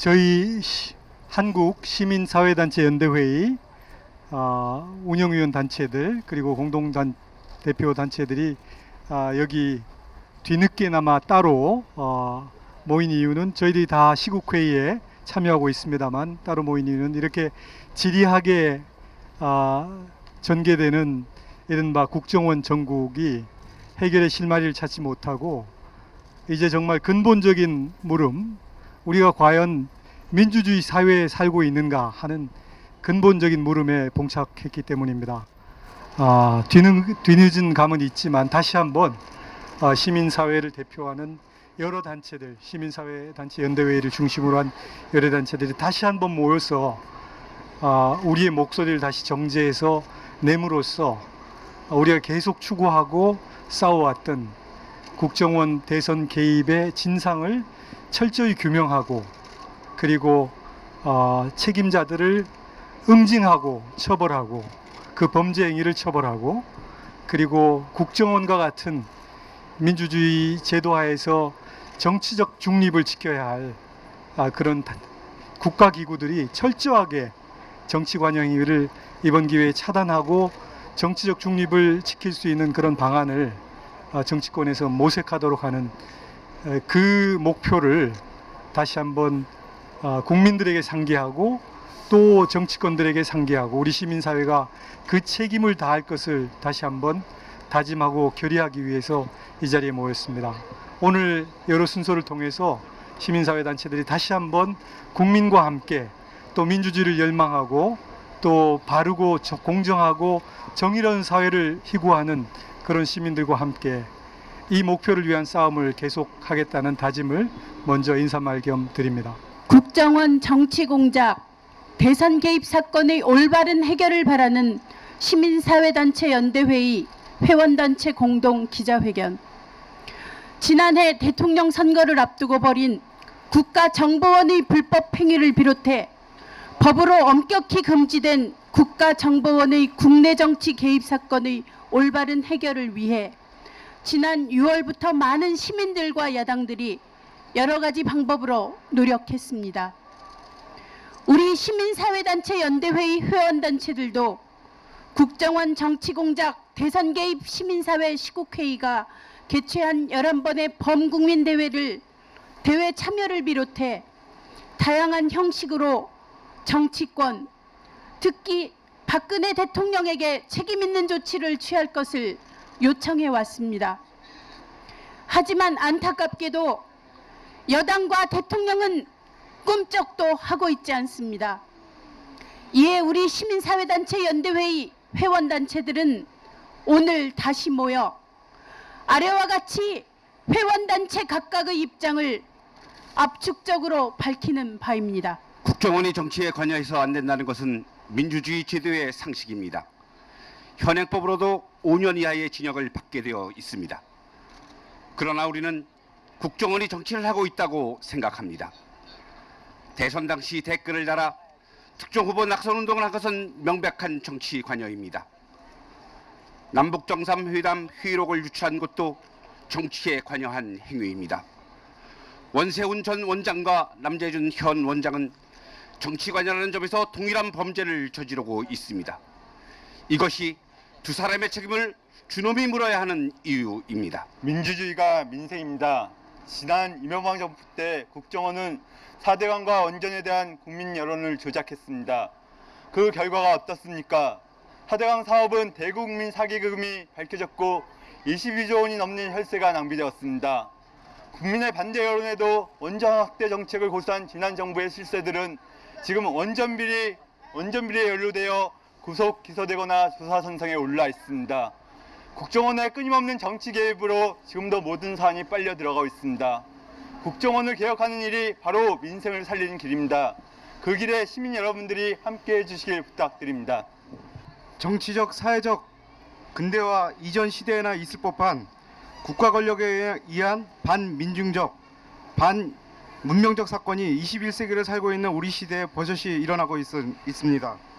저희 시- 한국 시민사회단체 연대회의 어, 운영위원 단체들 그리고 공동단 대표 단체들이 아, 여기 뒤늦게나마 따로 어, 모인 이유는 저희들이 다 시국회의에 참여하고 있습니다만 따로 모인 이유는 이렇게 지리하게 아, 전개되는 이른바 국정원 정국이 해결의 실마리를 찾지 못하고 이제 정말 근본적인 물음 우리가 과연 민주주의 사회에 살고 있는가 하는 근본적인 물음에 봉착했기 때문입니다. 아, 뒤늦, 뒤늦 은 감은 있지만 다시 한번 아, 시민사회를 대표하는 여러 단체들, 시민사회 단체 연대회의를 중심으로 한 여러 단체들이 다시 한번 모여서 아, 우리의 목소리를 다시 정제해서 내므로써 우리가 계속 추구하고 싸워왔던 국정원 대선 개입의 진상을 철저히 규명하고 그리고 어, 책임자들을 응징하고 처벌하고 그 범죄 행위를 처벌하고 그리고 국정원과 같은 민주주의 제도하에서 정치적 중립을 지켜야 할 아, 그런 단- 국가기구들이 철저하게 정치 관여 행위를 이번 기회에 차단하고 정치적 중립을 지킬 수 있는 그런 방안을 아, 정치권에서 모색하도록 하는 에, 그 목표를 다시 한번 아, 국민들에게 상기하고 또 정치권들에게 상기하고 우리 시민사회가 그 책임을 다할 것을 다시 한번 다짐하고 결의하기 위해서 이 자리에 모였습니다. 오늘 여러 순서를 통해서 시민사회 단체들이 다시 한번 국민과 함께 또 민주주의를 열망하고 또 바르고 저- 공정하고 정의로운 사회를 희구하는 그런 시민들과 함께 이 목표를 위한 싸움을 계속하겠다는 다짐을 먼저 인사말 겸 드립니다. 국정원 정치 공작, 대선 개입 사건의 올바른 해결을 바라는 시민사회단체 연대회의 회원단체 공동 기자회견. 지난해 대통령 선거를 앞두고 벌인 국가정보원의 불법 행위를 비롯해 법으로 엄격히 금지된 국가정보원의 국내 정치 개입 사건의 올바른 해결을 위해 지난 6월부터 많은 시민들과 야당들이 여러 가지 방법으로 노력했습니다. 우리 시민사회단체 연대회의 회원단체들도 국정원 정치공작 대선 개입 시민사회 시국회의가 개최한 11번의 범국민 대회를 대회 참여를 비롯해 다양한 형식으로 정치권 특히 박근혜 대통령에게 책임 있는 조치를 취할 것을 요청해 왔습니다. 하지만 안타깝게도 여당과 대통령은 꿈쩍도 하고 있지 않습니다. 이에 우리 시민사회단체 연대회의 회원단체들은 오늘 다시 모여 아래와 같이 회원단체 각각의 입장을 압축적으로 밝히는 바입니다. 국정원이 정치에 관여해서 안 된다는 것은 민주주의 제도의 상식입니다. 현행법으로도 5년 이하의 징역을 받게 되어 있습니다. 그러나 우리는 국정원이 정치를 하고 있다고 생각합니다. 대선 당시 댓글을 달아 특정 후보 낙선 운동을 한 것은 명백한 정치 관여입니다. 남북 정상회담 회의록을 유출한 것도 정치에 관여한 행위입니다. 원세훈 전 원장과 남재준 현 원장은 정치 관여라는 점에서 동일한 범죄를 저지르고 있습니다. 이것이 두 사람의 책임을 주놈이 물어야 하는 이유입니다. 민주주의가 민생입니다. 지난 이명박 정부 때 국정원은 4대강과 원전에 대한 국민 여론을 조작했습니다. 그 결과가 어떻습니까? 4대강 사업은 대국민 사기금이 밝혀졌고 22조 원이 넘는 혈세가 낭비되었습니다. 국민의 반대 여론에도 원전 확대 정책을 고수한 지난 정부의 실세들은 지금 원전 비리 원전 비리에 연루되어 구속 기소되거나 조사 선상에 올라 있습니다. 국정원의 끊임없는 정치 개입으로 지금도 모든 사안이 빨려 들어가고 있습니다. 국정원을 개혁하는 일이 바로 민생을 살리는 길입니다. 그 길에 시민 여러분들이 함께 해주시길 부탁드립니다. 정치적 사회적 근대화 이전 시대에나 있을 법한 국가 권력에 의한 반민중적 반문명적 사건이 21세기를 살고 있는 우리 시대에 버젓이 일어나고 있, 있습니다.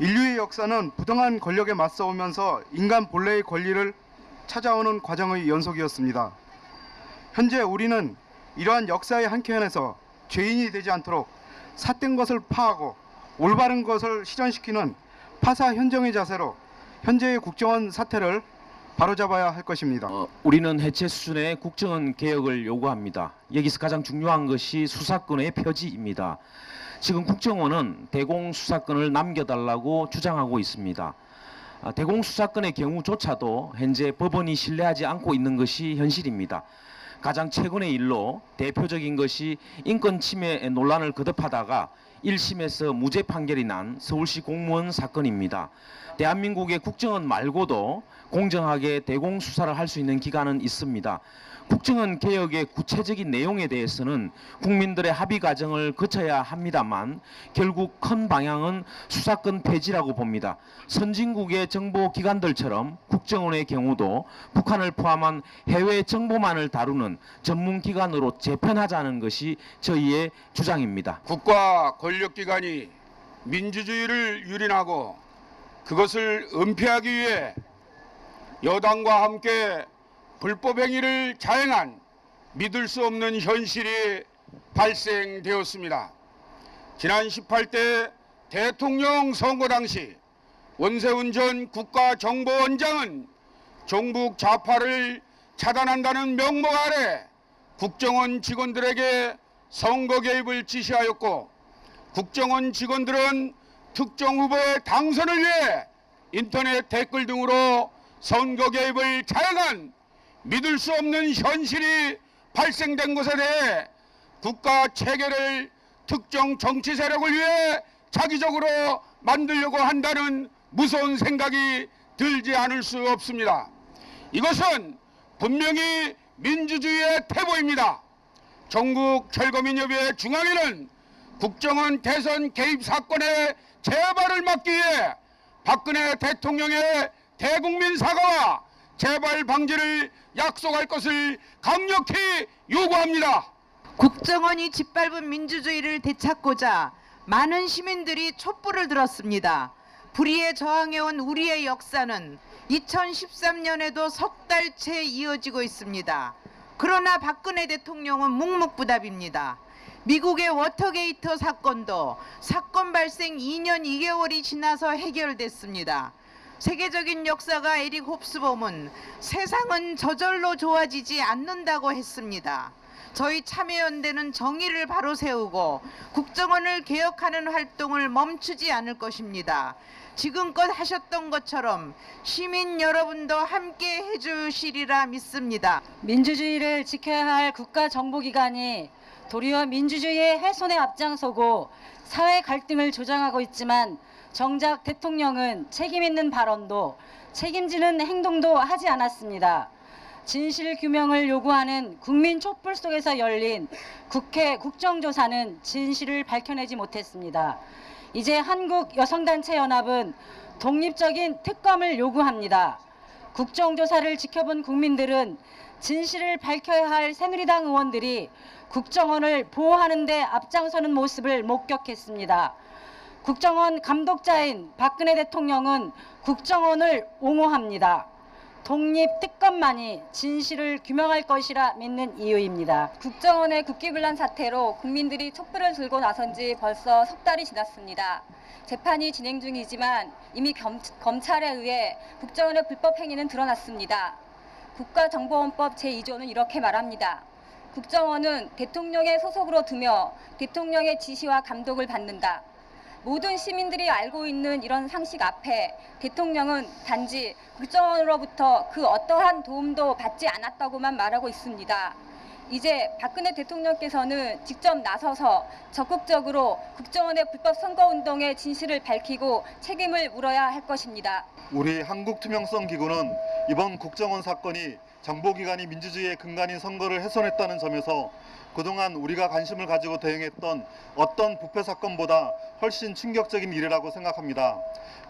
인류의 역사는 부당한 권력에 맞서오면서 인간 본래의 권리를 찾아오는 과정의 연속이었습니다. 현재 우리는 이러한 역사의 한켠에서 죄인이 되지 않도록 삿된 것을 파하고 올바른 것을 실현시키는 파사 현정의 자세로 현재의 국정원 사태를 바로잡아야 할 것입니다. 어, 우리는 해체 수준의 국정원 개혁을 요구합니다. 여기서 가장 중요한 것이 수사권의 표지입니다. 지금 국정원은 대공 수사권을 남겨달라고 주장하고 있습니다. 아, 대공 수사권의 경우조차도 현재 법원이 신뢰하지 않고 있는 것이 현실입니다. 가장 최근의 일로 대표적인 것이 인권 침해 논란을 거듭하다가 1심에서 무죄 판결이 난 서울시 공무원 사건입니다. 대한민국의 국정원 말고도 공정하게 대공 수사를 할 수 있는 기관은 있습니다. 국정원 개혁의 구체적인 내용에 대해서는 국민들의 합의 과정을 거쳐야 합니다만 결국 큰 방향은 수사권 폐지라고 봅니다. 선진국의 정보 기관들처럼 국정원의 경우도 북한을 포함한 해외 정보만을 다루는 전문 기관으로 재편하자는 것이 저희의 주장입니다. 국가 권력기관이 민주주의를 유린하고 그것을 은폐하기 위해 여당과 함께 불법 행위를 자행한 믿을 수 없는 현실이 발생되었습니다. 지난 18대 대통령 선거 당시 원세훈 전 국가정보원장은 종북 좌파를 차단한다는 명목 아래 국정원 직원들에게 선거 개입을 지시하였고 국정원 직원들은 특정 후보의 당선을 위해 인터넷 댓글 등으로 선거 개입을 자행한 믿을 수 없는 현실이 발생된 것에 대해 국가 체계를 특정 정치 세력을 위해 자기적으로 만들려고 한다는 무서운 생각이 들지 않을 수 없습니다. 이것은 분명히 민주주의의 태보입니다. 전국 철거민협의 중앙위는 국정원 대선 개입 사건의 재발을 막기 위해 박근혜 대통령의 대국민 사과와 재발 방지를 약속할 것을 강력히 요구합니다. 국정원이 짓밟은 민주주의를 되찾고자 많은 시민들이 촛불을 들었습니다. 불의에 저항해온 우리의 역사는 2013년에도 석 달째 이어지고 있습니다. 그러나 박근혜 대통령은 묵묵부답입니다. 미국의 워터게이트 사건도 사건 발생 2년 2개월이 지나서 해결됐습니다. 세계적인 역사가 에릭 홉스범은 세상은 저절로 좋아지지 않는다고 했습니다. 저희 참여연대는 정의를 바로 세우고 국정원을 개혁하는 활동을 멈추지 않을 것입니다. 지금껏 하셨던 것처럼 시민 여러분도 함께 해주시리라 믿습니다. 민주주의를 지켜야 할 국가정보기관이 도리어 민주주의의 훼손에 앞장서고 사회 갈등을 조장하고 있지만 정작 대통령은 책임 있는 발언도 책임지는 행동도 하지 않았습니다. 진실 규명을 요구하는 국민 촛불 속에서 열린 국회 국정조사는 진실을 밝혀내지 못했습니다. 이제 한국 여성단체 연합은 독립적인 특검을 요구합니다. 국정조사를 지켜본 국민들은 진실을 밝혀야 할 새누리당 의원들이 국정원을 보호하는 데 앞장서는 모습을 목격했습니다. 국정원 감독자인 박근혜 대통령은 국정원을 옹호합니다. 독립 특검만이 진실을 규명할 것이라 믿는 이유입니다. 국정원의 국기불란 사태로 국민들이 촛불을 들고 나선 지 벌써 석 달이 지났습니다. 재판이 진행 중이지만 이미 겸- 검찰에 의해 국정원의 불법 행위는 드러났습니다. 국가정보원법 제2조는 이렇게 말합니다. 국정원은 대통령의 소속으로 두며 대통령의 지시와 감독을 받는다. 모든 시민들이 알고 있는 이런 상식 앞에 대통령은 단지 국정원으로부터 그 어떠한 도움도 받지 않았다고만 말하고 있습니다. 이제 박근혜 대통령께서는 직접 나서서 적극적으로 국정원의 불법 선거운동의 진실을 밝히고 책임을 물어야 할 것입니다. 우리 한국투명성기구는 이번 국정원 사건이 정보기관이 민주주의의 근간인 선거를 훼손했다는 점에서 그동안 우리가 관심을 가지고 대응했던 어떤 부패 사건보다 훨씬 충격적인 일이라고 생각합니다.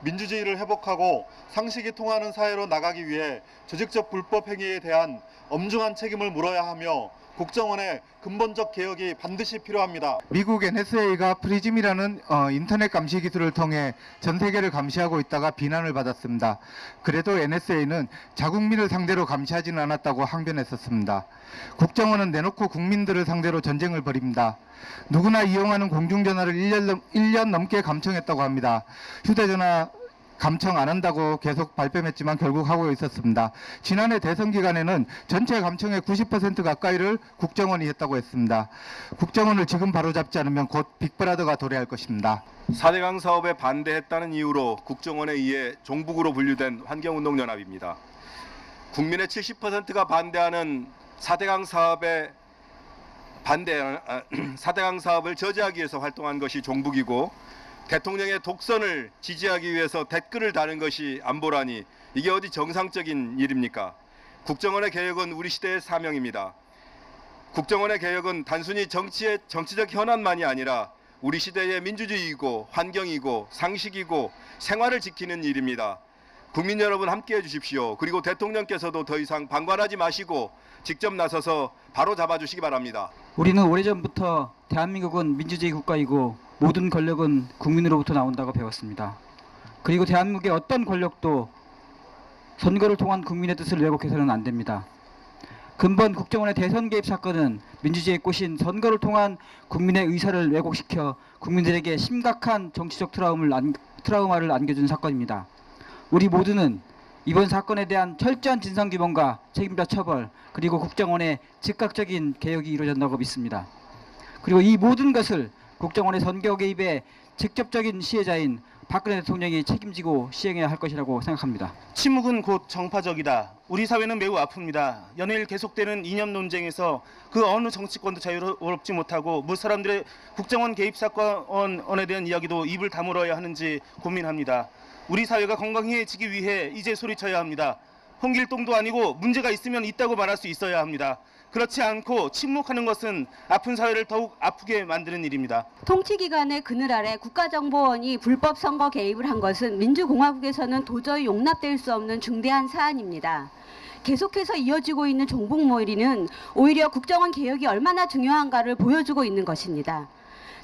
민주주의를 회복하고 상식이 통하는 사회로 나가기 위해 조직적 불법 행위에 대한 엄중한 책임을 물어야 하며 국정원의 근본적 개혁이 반드시 필요합니다. 미국 NSA가 프리즘이라는 어, 인터넷 감시 기술을 통해 전 세계를 감시하고 있다가 비난을 받았습니다. 그래도 NSA는 자국민을 상대로 감시하지는 않았다고 항변했었습니다. 국정원은 내놓고 국민들을 상 상대로 전쟁을 벌입니다. 누구나 이용하는 공중전화를 1년, 넘, 1년 넘게 감청했다고 합니다. 휴대전화 감청 안 한다고 계속 발뺌했지만 결국 하고 있었습니다. 지난해 대선 기간에는 전체 감청의 90% 가까이를 국정원이 했다고 했습니다. 국정원을 지금 바로잡지 않으면 곧 빅브라더가 도래할 것입니다. 4대강 사업에 반대했다는 이유로 국정원에 의해 종북으로 분류된 환경운동연합입니다. 국민의 70%가 반대하는 4대강 사업에 반대 아, 4대강 사업을 저지하기 위해서 활동한 것이 종북이고 대통령의 독선을 지지하기 위해서 댓글을 다는 것이 안보라니 이게 어디 정상적인 일입니까? 국정원의 개혁은 우리 시대의 사명입니다. 국정원의 개혁은 단순히 정치의 정치적 현안만이 아니라 우리 시대의 민주주의이고 환경이고 상식이고 생활을 지키는 일입니다. 국민 여러분 함께 해 주십시오. 그리고 대통령께서도 더 이상 방관하지 마시고 직접 나서서 바로 잡아주시기 바랍니다. 우리는 오래전부터 대한민국은 민주주의 국가이고 모든 권력은 국민으로부터 나온다고 배웠습니다. 그리고 대한민국의 어떤 권력도 선거를 통한 국민의 뜻을 왜곡해서는 안 됩니다. 근본 국정원의 대선 개입 사건은 민주주의의 꽃인 선거를 통한 국민의 의사를 왜곡시켜 국민들에게 심각한 정치적 트라우마를, 안, 트라우마를 안겨준 사건입니다. 우리 모두는 이번 사건에 대한 철저한 진상규명과 책임자 처벌 그리고 국정원의 즉각적인 개혁이 이루어진다고 믿습니다. 그리고 이 모든 것을 국정원의 선거 개입에 직접적인 시혜자인 박근혜 대통령이 책임지고 시행해야 할 것이라고 생각합니다. 침묵은 곧 정파적이다. 우리 사회는 매우 아픕니다. 연일 계속되는 이념 논쟁에서 그 어느 정치권도 자유롭지 못하고 무 사람들의 국정원 개입 사건에 대한 이야기도 입을 다물어야 하는지 고민합니다. 우리 사회가 건강해지기 위해 이제 소리쳐야 합니다. 홍길동도 아니고 문제가 있으면 있다고 말할 수 있어야 합니다. 그렇지 않고 침묵하는 것은 아픈 사회를 더욱 아프게 만드는 일입니다. 통치기관의 그늘 아래 국가정보원이 불법 선거 개입을 한 것은 민주공화국에서는 도저히 용납될 수 없는 중대한 사안입니다. 계속해서 이어지고 있는 종북 모의리는 오히려 국정원 개혁이 얼마나 중요한가를 보여주고 있는 것입니다.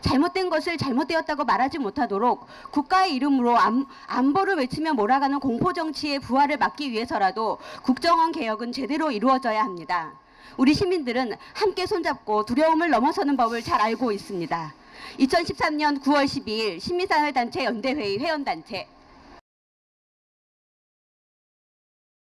잘못된 것을 잘못되었다고 말하지 못하도록 국가의 이름으로 안, 안보를 외치며 몰아가는 공포정치의 부활을 막기 위해서라도 국정원 개혁은 제대로 이루어져야 합니다. 우리 시민들은 함께 손잡고 두려움을 넘어서는 법을 잘 알고 있습니다. 2013년 9월 12일 시민사회단체 연대회의 회원단체